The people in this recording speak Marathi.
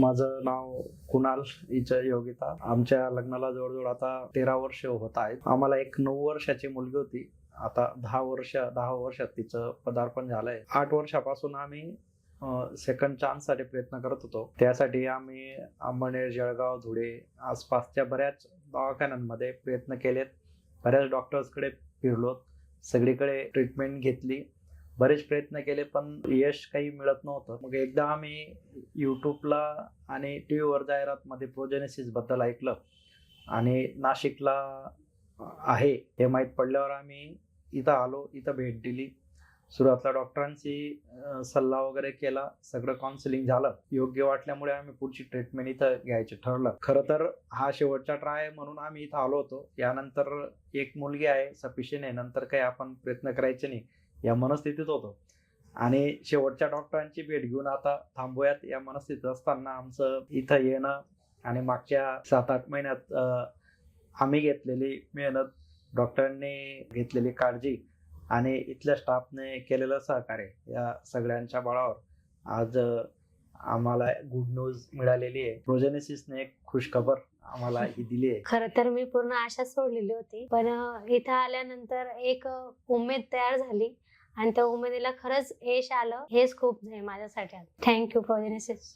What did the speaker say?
माझं नाव कुणाल हिचं योगिता. आमच्या लग्नाला जवळजवळ आता तेरा वर्ष होत आहेत. आम्हाला एक नऊ वर्षाची मुलगी होती. आता दहा वर्ष दहा वर्षात तिचं पदार्पण झालंय. आठ वर्षापासून आम्ही सेकंड चान्ससाठी प्रयत्न करत होतो. त्यासाठी आम्ही अंबनेर जळगाव धुळे आसपासच्या बऱ्याच दवाखान्यांमध्ये प्रयत्न केलेत. बऱ्याच डॉक्टर्सकडे फिरलो सगळीकडे ट्रीटमेंट घेतली. बरेच प्रयत्न केले पण यश काही मिळत नव्हतं. मग एकदा आम्ही यूट्यूबला आणि टी व्हीवर जाहिरातमध्ये प्रोजेनेसिसबद्दल ऐकलं. आणि नाशिकला आहे हे माहीत पडल्यावर आम्ही इथं आलो इथं भेट दिली. सुरुवातला डॉक्टरांची सल्ला वगैरे केला. सगळं काउन्सिलिंग झालं. योग्य वाटल्यामुळे आम्ही पुढची ट्रीटमेंट इथं घ्यायचं ठरलं. खरं तर हा शेवटचा ट्राय आहे म्हणून आम्ही इथं आलो होतो. यानंतर एक मुलगी आहे सफिशियंट आहे. नंतर काही आपण प्रयत्न करायचे नाही. या मनस्थितीत होतो. आणि शेवटच्या डॉक्टरांची भेट घेऊन आता थांबूयात. या मनस्थितीत असताना आमचं इथं येणं आणि मागच्या सात आठ महिन्यात आम्ही घेतलेली मेहनत डॉक्टरांनी घेतलेली काळजी आणि इथल्या स्टाफने केलेलं सहकार्य या सगळ्यांच्या बळावर आज आम्हाला गुड न्यूज मिळालेली आहे. प्रोजेनेसिसने एक खुशखबर आम्हाला ही दिली आहे. खर तर मी पूर्ण आशा सोडलेली होती. पण इथं आल्यानंतर एक उमेद तयार झाली. आणि त्या उमेदीला खरंच यश आलं. हेच खूप आहे माझ्यासाठी. थँक्यू प्रोजेनेसिस